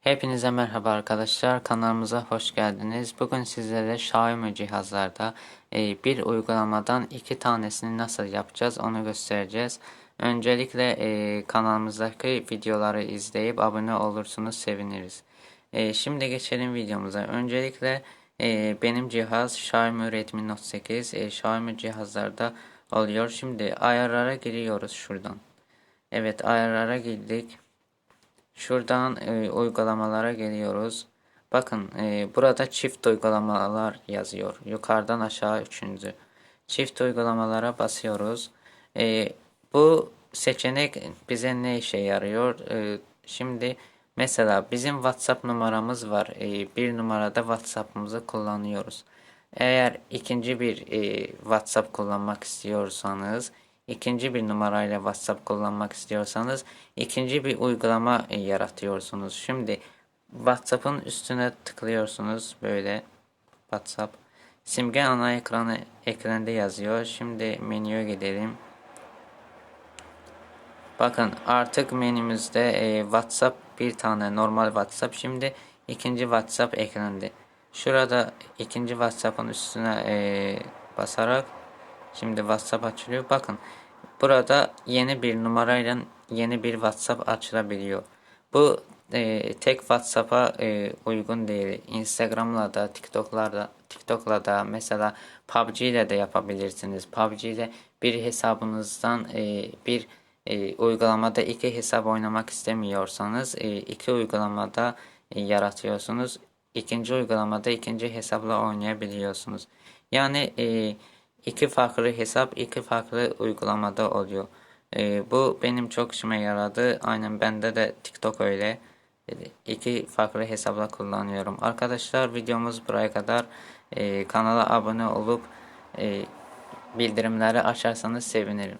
Hepinize merhaba arkadaşlar. Kanalımıza hoş geldiniz. Bugün sizlere Xiaomi cihazlarda e, bir uygulamadan iki tanesini nasıl yapacağız onu göstereceğiz. Öncelikle e, kanalımızdaki videoları izleyip abone olursunuz seviniriz. E, şimdi geçelim videomuza. Öncelikle benim cihaz Xiaomi Redmi Note 8. E, Xiaomi cihazlarda oluyor. Şimdi ayarlara giriyoruz şuradan. Evet ayarlara girdik. Şuradan e, uygulamalara geliyoruz. Bakın e, burada çift uygulamalar yazıyor. Yukarıdan aşağı üçüncü. Çift uygulamalara basıyoruz. E, bu seçenek bize ne işe yarıyor? E, şimdi mesela bizim WhatsApp numaramız var. E, bir numarada WhatsApp'ımızı kullanıyoruz. Eğer ikinci bir e, WhatsApp kullanmak istiyorsanız ikinci bir numarayla WhatsApp kullanmak istiyorsanız ikinci bir uygulama e, yaratıyorsunuz. Şimdi WhatsApp'ın üstüne tıklıyorsunuz böyle WhatsApp. Simge ana ekranı ekranda yazıyor. Şimdi menüye gidelim. Bakın artık menümüzde e, WhatsApp bir tane normal WhatsApp. Şimdi ikinci WhatsApp eklendi. Şurada ikinci WhatsApp'ın üstüne e, basarak şimdi WhatsApp açılıyor. Bakın burada yeni bir numarayla yeni bir WhatsApp açılabiliyor. Bu e, tek WhatsApp'a e, uygun değil. Instagram'la da TikTok'la da TikTok'la da mesela PUBG ile de yapabilirsiniz. PUBG ile bir hesabınızdan e, bir e, uygulamada iki hesap oynamak istemiyorsanız e, iki uygulamada e, yaratıyorsunuz. İkinci uygulamada ikinci hesapla oynayabiliyorsunuz. Yani e, iki farklı hesap iki farklı uygulamada oluyor. E, bu benim çok işime yaradı. Aynen bende de TikTok öyle. E, iki farklı hesapla kullanıyorum. Arkadaşlar videomuz buraya kadar. E, kanala abone olup e, bildirimleri açarsanız sevinirim.